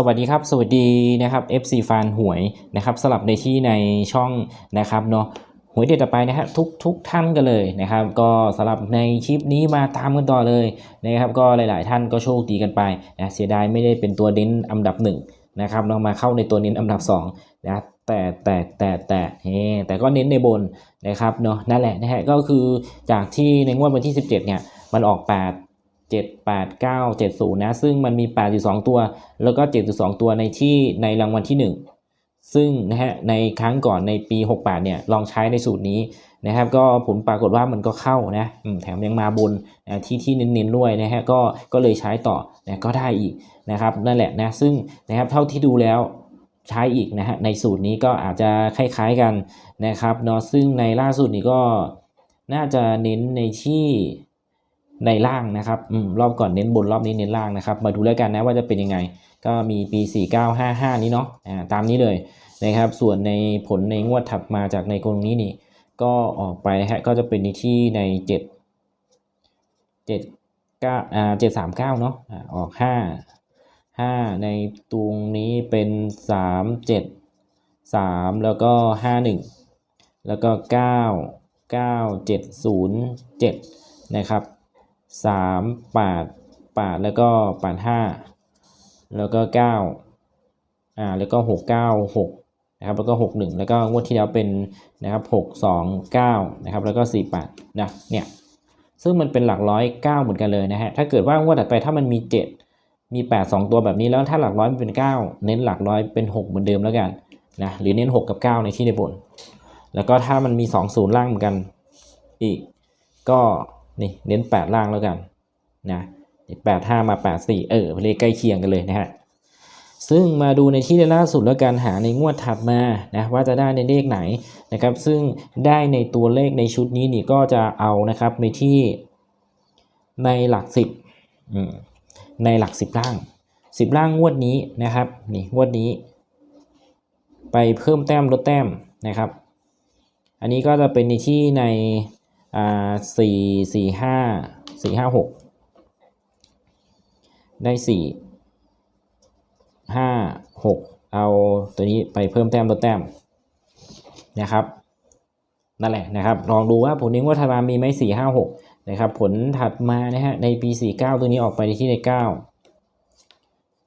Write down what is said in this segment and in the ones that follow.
สวัสดีครับ สวัสดีนะครับ FC ฟานหวยนะครับสลับในที่ในช่องนะครับเนาะหวยเด็ดต่อไปนะฮะทุกทุกท่านกันเลยนะครับ ก็สลับในคลิปนี้มาตามกันต่อเลยนะครับ ก็หลาย ๆ ท่านก็โชคดีกันไปนะเสียดายไม่ได้เป็นตัวเน้นอันดับหนึ่งนะครับเรามาเข้าในตัวเน้นอันดับสองนะแต่แต่แต่แต่เฮแต่ก็เน้นในบนนะครับเนาะนั่นแหละนะฮะก็คือจากที่ในงวดวันที่ 17เนี่ยมันออก 8 7 8 9 7 0 นะ ซึ่งมันมี 82 ตัว แล้วก็ 7.2 ตัวในที่ในรางวัลที่ 1 ซึ่งนะฮะในครั้งก่อนในปี 68 เนี่ย ลองใช้ในสูตรนี้นะครับ ก็ผลปรากฏว่ามันก็เข้านะแถมยังมาบนนะที่ที่เน้นๆด้วยนะฮะ ก็ก็เลยใช้ต่อนะก็ได้อีกนะครับ นั่นแหละนะ ซึ่งนะครับเท่าที่ดูแล้วใช้อีกนะฮะ ในสูตรนี้ก็อาจจะคล้ายๆกันนะครับเนาะ ซึ่งในล่าสุดนี้ก็น่าจะเน้นในที่ ในล่างนะครับอรอบก่อนเน้นบนรอบนี้เน้นล่างนะครับ มาดูแล้วกันนะว่าจะเป็นยังไง ก็มีปี 4955 นี้เนาะอ่าตามนี้เลยนะครับ ส่วนในผลในงวดถัดมาจากในกรงนี้นี่ ก็ออกไปนะฮะก็จะเป็นในที่ใน 7 7 9อ่า739 เนาะอ่าออก 5 5 ในตรงนี้เป็น 3 7 3 แล้วก็ 51 แล้วก็ 9 9 7 0 7 นะครับ สามปาด ปาด แล้วก็ปาดห้าแล้วก็เก้าอ่า แล้วก็หกเก้าหกนะครับ แล้วก็หกหนึ่งแล้วก็งวดที่แล้วเป็นนะครับหกสองเก้านะครับ แล้วก็สี่แปดนะ เนี่ย ซึ่งมันเป็นหลักร้อยเก้าเหมือนกันเลยนะฮะ ถ้าเกิดว่างวดถัดไปถ้ามันมีเจ็ดมีแปดสองตัวแบบนี้แล้วถ้าหลักร้อยมันเป็นเก้าเน้นหลักร้อยเป็นหกเหมือนเดิมแล้วกันนะ หรือเน้นหกกับเก้าในที่ในบน แล้วก็ถ้ามันมีสองศูนย์ล่างเหมือนกัน อีก ก็ นี่เน้น 8 ล่างแล้วกันนะแปดห้ามา8 4เออเลขใกล้เคียงกันเลยนะฮะซึ่งมาดูในที่ล่าสุดแล้วกันหาในงวดถัดมานะว่าจะได้ในเลขไหนนะครับ ซึ่งได้ในตัวเลขในชุดนี้นี่ก็จะเอานะครับในที่ในหลักสิบในหลักสิบล่างสิบล่างงวดนี้นะครับนี่งวดนี้ ไปเพิ่มแต้มลดแต้มนะครับ อันนี้ก็จะเป็นในที่ใน อ่าสี่สี่ห้าสี่ห้าหกได้สี่ห้าหกเอาตัวนี้ไปเพิ่มแต้มลดแต้มนะครับนั่นแหละนะครับ ลองดูว่าผลนี้ว่าธารามีไหมสี่ห้าหกนะครับ ผลถัดมานะฮะในปีสี่เก้าตัวนี้ออกไปในที่ในเก้า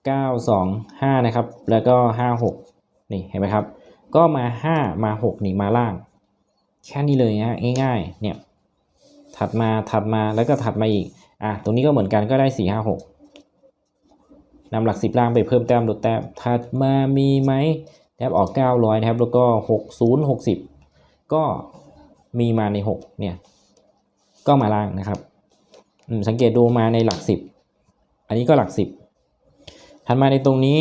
เก้าสองห้านะครับ แล้วก็ห้าหกนี่เห็นไหมครับ ก็มาห้ามาหกนี่มาล่าง แค่นี้เลยนะง่ายๆเนี่ย ถัดมาถัดมาแล้วก็ถัดมาอีกอะตรงนี้ก็เหมือนกันก็ได้สี่ห้าหกนำหลักสิบล่างไปเพิ่มแต้มลดแต้มถัดมามีไหมนะครับออกเก้าร้อยนะครับแล้วก็หกศูนย์หกสิบก็มีมาในหกเนี่ย ก็มาล่างนะครับสังเกตดูมาในหลักสิบอันนี้ก็หลักสิบถัดมาในตรงนี้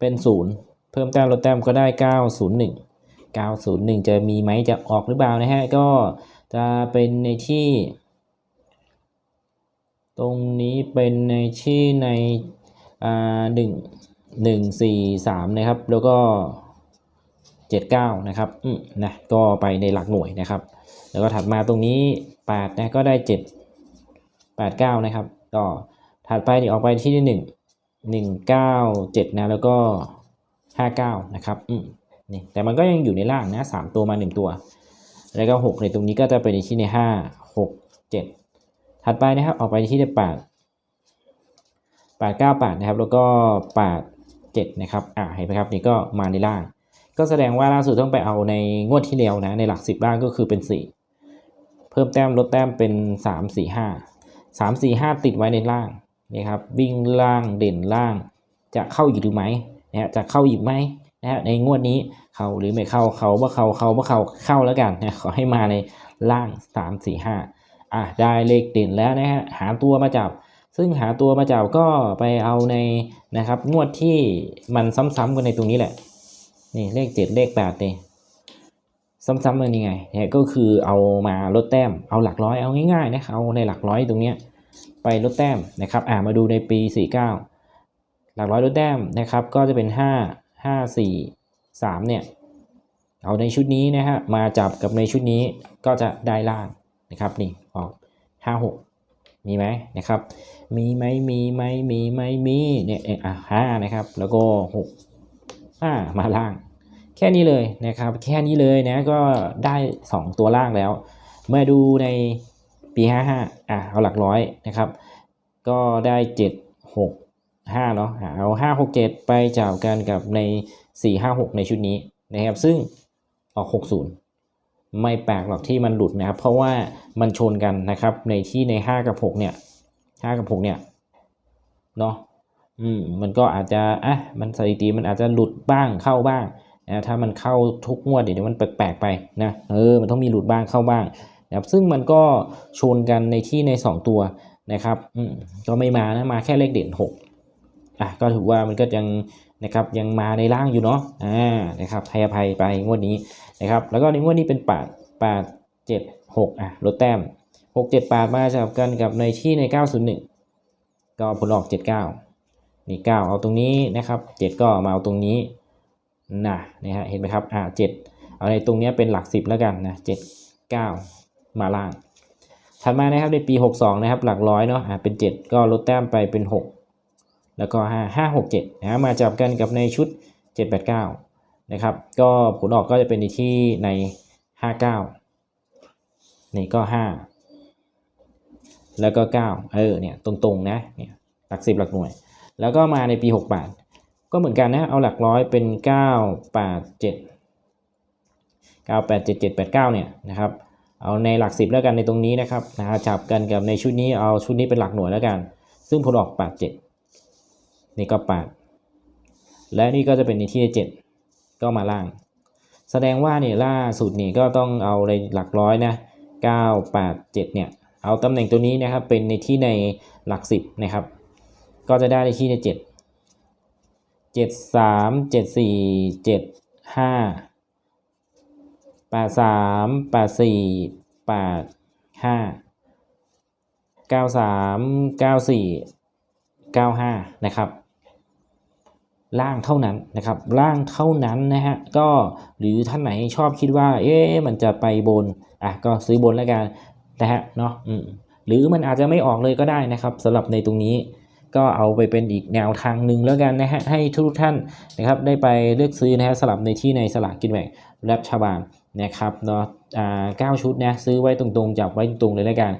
เป็นศูนย์เพิ่มแต้มลดแต้มก็ได้เก้าศูนย์หนึ่ง901 จะมีไหมจะออกหรือเปล่านะฮะก็ จะเป็นในที่ ตรงนี้เป็นในที่ในอ่าหนึ่งหนึ่งสี่สามนะครับ แล้วก็เจ็ดเก้านะครับอืมนะก็ไปในหลักหน่วยนะครับ แล้วก็ถัดมาตรงนี้แปดนะก็ได้เจ็ดแปดเก้านะครับก็ถัดไปนี่ออกไปที่หนึ่งหนึ่งเก้าเจ็ดนะแล้วก็ห้าเก้านะครับอืมนี่แต่มันก็ยังอยู่ในล่างนะสามตัวมาหนึ่งตัว แล้วก็หกในตรงนี้ก็จะไปในที่ในห้าหกเจ็ดถัดไปนะครับออกไปที่ในแปดแปดเก้าแปดนะครับแล้วก็แปดเจ็ดนะครับอ่าเห็นไหมครับนี่ก็มาในล่าง ก็แสดงว่าล่าสุดต้องไปเอาในงวดที่แล้วนะในหลักสิบล่างก็คือเป็นสี่เพิ่มแต้มลดแต้มเป็นสามสี่ห้าสามสี่ห้าติดไว้ในล่างนี่ครับวิ่งล่างเด่นล่างจะเข้าอีกหรือไม่นะฮะจะเข้าอีกไหม นะในงวดนี้เข้าหรือไม่เข้าเขาว่าเขาเขาว่าเขาเข้าแล้วกันนะขอให้มาในล่างสามสี่ห้าอะได้เลขเด่นแล้วนะฮะหาตัวมาจับ ซึ่งหาตัวมาจับก็ไปเอาในนะครับงวดที่มันซ้ำๆกันในตรงนี้แหละนี่เลขเจ็ดเลขแปดนี่ซ้ำๆกันยังไงเนี่ยก็คือเอามาลดแต้มเอาหลักร้อยเอาง่ายๆนะเอาในหลักร้อยตรงเนี้ยไปลดแต้มนะครับอ่ามาดูในปีสี่เก้าหลักร้อยลดแต้มนะครับก็จะเป็นห้าห้าสี่สามเนี่ย เอาในชุดนี้นะฮะ มาจับกับในชุดนี้ก็จะได้ล่างนะครับนี่ออกห้าหกมีไหมนะครับ มีไหมมีไหมมีไหมมีเนี่ยเอ่ออะห้านะครับ แล้วก็หกอ่ามาล่าง แค่นี้เลยนะครับ แค่นี้เลยนะก็ได้ 2 ตัวล่างแล้ว มาดูในปี 55อะเอาหลักร้อยนะครับ ก็ได้ 7 6 5เนาะอะเอา5 6 7 ไปจับกันกับใน 4 5 6 ในชุดนี้นะครับซึ่งออก 60 ไม่แปลกหรอกที่มันหลุดนะครับ เพราะว่ามันชนกันนะครับในที่ใน 5 กับ 6 เนี่ย 5 กับ 6 เนี่ยเนาะอืมมันก็อาจจะอะมันสถิติมันอาจจะหลุดบ้างเข้าบ้างนะถ้ามันเข้าทุกงวดเดี๋ยวมันแปลกๆไปนะเออมันต้องมีหลุดบ้างเข้าบ้างนะครับซึ่งมันก็ชนกันในที่ใน 2 ตัวนะครับอืมก็ไม่มานะมาแค่เลขเด่น 6 อะก็ถือว่ามันก็ยังนะครับยังมาในร่างอยู่เนาะอ่านะครับให้อภัยไปงวดนี้นะครับแล้วก็ในงวดนี้เป็น8 8 7 6อะลดแต้ม6 7 8มาจับกันกับในที่ใน901ก็ผลออก79นี่9เอาตรงนี้นะครับ7ก็มาเอาตรงนี้นะนะฮะเห็นไหมครับอ่า7เอาในตรงนี้เป็นหลัก10แล้วกันนะ7 9มาล่างถัดมานะครับในปี 62 นะครับหลักร้อยเนาะอ่าเป็น 7 ก็ลดแต้มไปเป็น 6 แล้วก็5 5 6 7นะมาจับกันกับในชุด 7 8 9 นะครับ ก็ผลออกก็จะเป็นในที่ใน 59 นี่ก็ 5 แล้วก็ 9 เออเนี่ยตรงๆนะเนี่ยหลัก 10 หลักหน่วย แล้วก็มาในปี 68 ก็เหมือนกันนะ เอาหลักร้อยเป็น 9 8 7 9 8 7 7 8 9 เนี่ยนะครับเอาในหลัก 10 แล้วกันในตรงนี้นะครับนะจับกันกับในชุดนี้เอาชุดนี้เป็นหลักหน่วยแล้วกัน ซึ่งผลออก 8 7 นี่ก็8และนี่ก็จะเป็นในที่ 7 ก็มาล่าง แสดงว่าเนี่ยล่าสุดนี่ก็ต้องเอาในหลักร้อยนะ9 8 7เนี่ยเอาตำแหน่งตัวนี้นะครับเป็นในที่ในหลัก 10นะครับ ก็จะได้ในที่ใน7 7 3 7 4 7 5 8 3 8 4 8 5 9 3 9 4 9 5 นะครับ ล่างเท่านั้นนะครับล่างเท่านั้นนะฮะก็หรือท่านไหนชอบคิดว่าเอ๊ะมันจะไปบนอะก็ซื้อบนแล้วกันนะฮะเนาะหรือมันอาจจะไม่ออกเลยก็ได้นะครับสำหรับในตรงนี้ก็เอาไปเป็นอีกแนวทางหนึ่งแล้วกันนะฮะให้ทุกท่านนะครับได้ไปเลือกซื้อนะฮะสลับในที่ในสลากกินแบ่งรัฐบาลนะครับเนาะอ่าเก้าชุดนะซื้อไว้ตรงๆจับไว้ตรงๆเลยแล้วกัน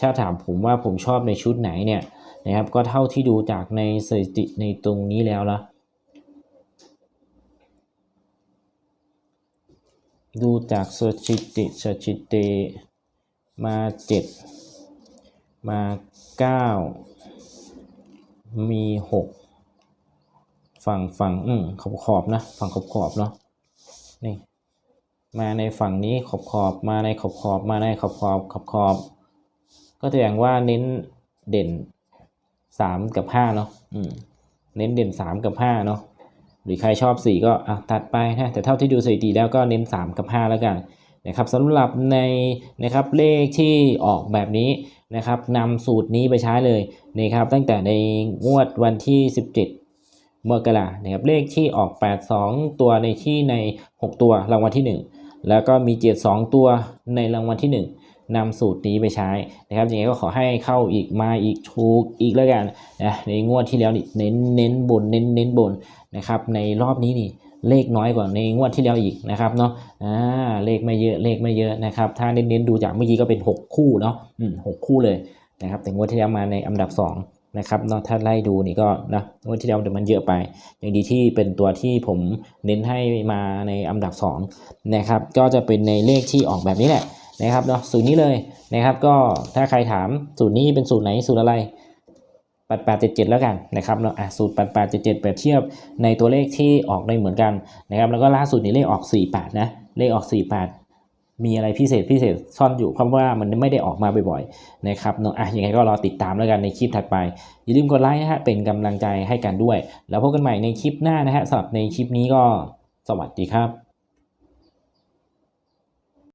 ถ้าถามผมว่าผมชอบในชุดไหนเนี่ยนะครับก็เท่าที่ดูจากในสถิติในตรงนี้แล้วละ ดูจากสถิติสถิติมาเจ็ดมาเก้ามีหกฝั่งฝั่งอืมขอบขอบนะ ฝั่งขอบขอบเนาะนี่มาในฝั่งนี้ขอบขอบมาในขอบขอบมาในขอบขอบขอบขอบ ก็แสดงว่าเน้นเด่นสามกับห้าเนาะอืมเน้นเด่นสามกับห้าเนาะ หรือใครชอบสี่ก็ตัดไปนะแต่เท่าที่ดูสถิติแล้วก็เน้นสามกับห้าแล้วกันนะครับสำหรับในนะครับเลขที่ออกแบบนี้นะครับนำสูตรนี้ไปใช้เลยนะครับตั้งแต่ในงวดวันที่ 17มกรานะครับเลขที่ออก 82 ตัวในที่ใน 6 ตัวรางวัลที่ 1 แล้วก็มี 7 2 ตัวในรางวัลที่ 1 นำสูตรนี้ไปใช้นะครับยังไงก็ขอให้เข้าอีกมาอีกถูกอีกแล้วกันนะในงวดที่แล้วนี่เน้นเน้นบนเน้นเน้นบนนะครับในรอบนี้นี่เลขน้อยกว่าในงวดที่แล้วอีกนะครับเนาะอ่าเลขไม่เยอะเลขไม่เยอะนะครับถ้าเน้นๆดูจากเมื่อกี้ก็เป็น 6 คู่เนาะอืมหกคู่เลยนะครับแต่งวดที่แล้วมาในอันดับ 2 นะครับเนาะถ้าไล่ดูนี่ก็นะงวดที่แล้วมันเยอะไป อย่างดีที่เป็นตัวที่ผมเน้นให้มาในอันดับ2นะครับก็จะเป็นในเลขที่ออกแบบนี้แหละ นะครับเนาะสูตรนี้เลยนะครับ ก็ถ้าใครถามสูตรนี้เป็นสูตรไหนสูตรอะไร8877แล้วกันนะครับเนาะอะสูตร8877เปรียบเทียบในตัวเลขที่ออกได้เหมือนกันนะครับ แล้วก็ล่าสุดนี้เลขออก48นะเลขออก48มีอะไรพิเศษพิเศษซ่อนอยู่เพราะว่ามันไม่ได้ออกมาบ่อยๆนะครับเนาะอะยังไงก็รอติดตามแล้วกันในคลิปถัดไป อย่าลืมกดไลค์นะฮะเป็นกำลังใจให้กันด้วย แล้วพบกันใหม่ในคลิปหน้านะฮะสำหรับในคลิปนี้ก็สวัสดีครับ